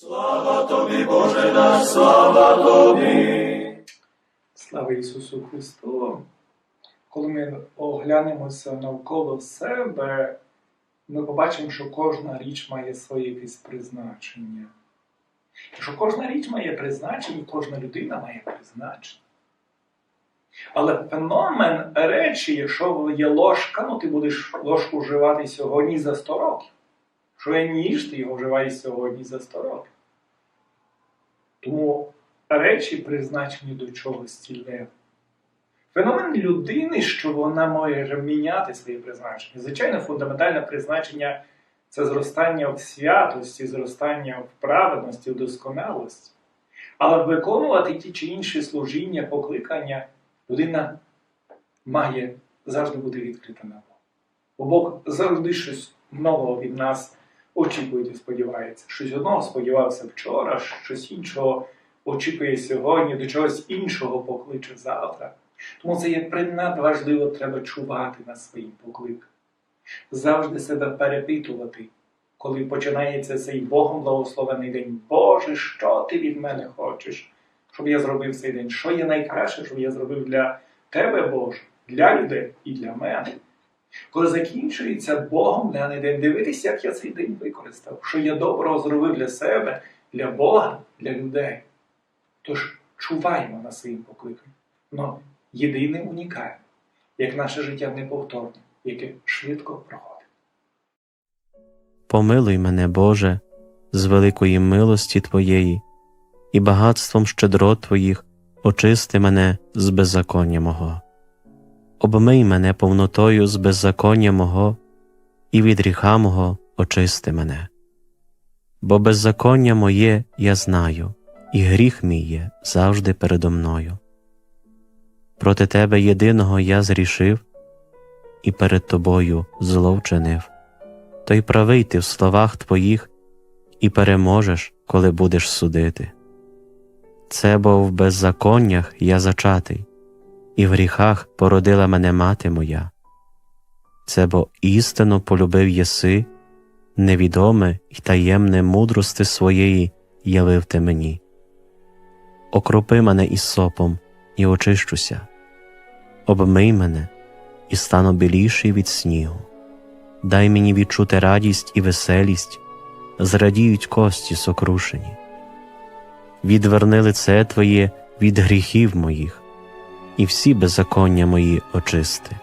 Слава тобі, Боже наш, слава тобі. Слава Ісусу Христу! Коли ми оглянемося навколо себе, ми побачимо, що кожна річ має своє якесь призначення. Що кожна річ має призначення, кожна людина має призначення. Але феномен речі, якщо є ложка, ну ти будеш ложку вживати сьогодні за 100 років. Що є ніж, ти його вживаєш сьогодні за 100 років. Тому речі призначені до чогось ціле. Феномен людини, що вона може міняти своє призначення. Звичайно, фундаментальне призначення це зростання в святості, зростання в праведності, в досконалості. Але виконувати ті чи інші служіння, покликання, людина має завжди бути відкрита на Бога. Бо Бог завжди щось нового від нас очікує і сподівається. Щось одного сподівався вчора, щось іншого очікує сьогодні, до чогось іншого покличе завтра. Тому це є принадважливо, треба чувати на своїм покликанням. Завжди себе перепитувати, коли починається цей Богом благословений день. Боже, що ти від мене хочеш, щоб я зробив цей день? Що є найкраще, щоб я зробив для тебе, Боже, для людей і для мене? Коли закінчується Богом даний день, дивитися, як я цей день використав, що я доброго зробив для себе, для Бога, для людей. Тож чуваємо на своїм покликанням. Но єдине унікальне, як наше життя неповторне, яке швидко проходить. Помилуй мене, Боже, з великої милості Твоєї, і багатством щедрот Твоїх очисти мене з беззаконня мого. Обмий мене повнотою з беззаконня мого, і від гріха мого очисти мене. Бо беззаконня моє я знаю, і гріх мій є завжди передо мною. Проти Тебе єдиного я зрішив, і перед Тобою зло вчинив то й правий ти в словах твоїх, і переможеш, коли будеш судити. Це бо в беззаконнях я зачатий, і в гріхах породила мене мати моя. Це бо істину полюбив єси, невідоме й таємне мудрости своєї явив ти мені. Окропи мене із сопом, і очищуся, обмий мене, і стану біліший від снігу дай мені відчути радість і веселість, зрадіють кості сокрушені. Відверни лице Твоє від гріхів моїх, і всі беззаконня мої очисти.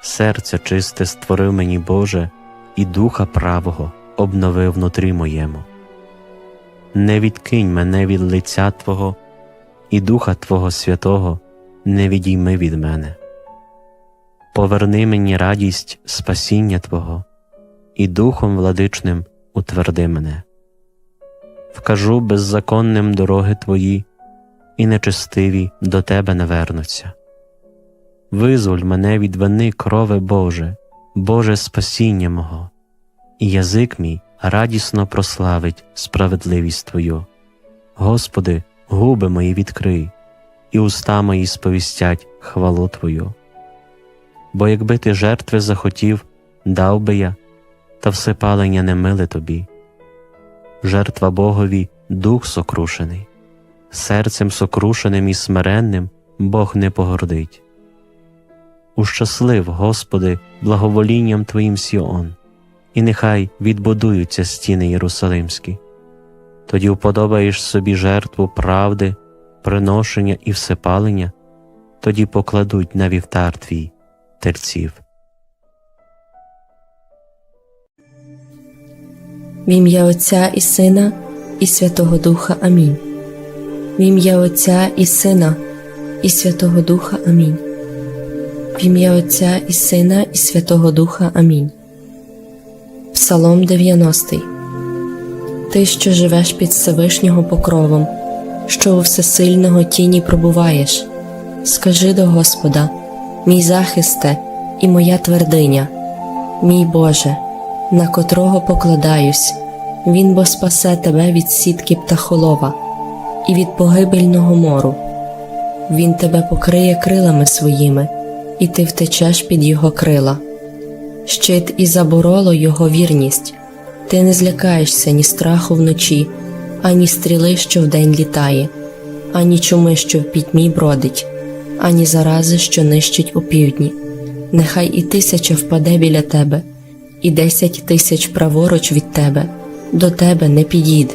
Серце чисте створив мені Боже, і духа правого обновив внутрі моєму. Не відкинь мене від лиця Твого, і Духа Твого Святого не відійми від мене поверни мені радість спасіння Твого, і Духом владичним утверди мене. Вкажу беззаконним дороги Твої, і нечестиві до Тебе не вернуться. Визволь мене від вини крови Боже, Боже спасіння мого, і язик мій радісно прославить справедливість Твою. Господи, губи мої відкрий, і уста мої сповістять хвалу Твою бо якби ти жертви захотів, дав би я, та все палення не миле тобі. Жертва Богові дух сокрушений, серцем сокрушеним і смиренним Бог не погордить. Ущаслив, Господи, благоволінням Твоїм Сіон, і нехай відбудуються стіни Єрусалимські. Тоді вподобаєш собі жертву правди, приношення і всепалення, тоді покладуть на вівтар твій терців. В ім'я Отця і Сина, і Святого Духа Амінь. В ім'я Отця і Сина, і Святого Духа Амінь. В ім'я Отця і Сина, і Святого Духа Амінь. Псалом 90 Ти, що живеш під Всевишнього покровом, що у всесильного тіні пробуваєш, скажи до Господа мій захисте і моя твердиня, мій Боже, на котрого покладаюсь, Він бо спасе тебе від сітки птахолова і від погибельного мору. Він тебе покриє крилами своїми, і ти втечеш під його крила. Щит і забороло його вірність, ти не злякаєшся ні страху вночі, ані стріли, що вдень літає, ані чуми, що в пітьмі бродить, ані зарази, що нищить опівдні. Нехай і тисяча впаде біля тебе, і десять тисяч праворуч від тебе, до тебе не підійде.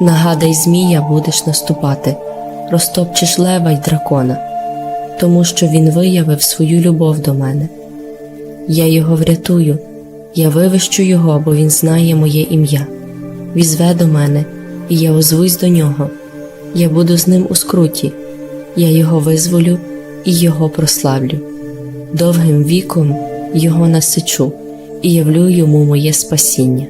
Нагадай, змія будеш наступати, розтопчеш лева й дракона, тому що він виявив свою любов до мене. Я його врятую, я вивищу його, бо він знає моє ім'я. Візве до мене, і я озвусь до нього. Я буду з ним у скруті, я його визволю і його прославлю. Довгим віком його насичу і явлю йому моє спасіння.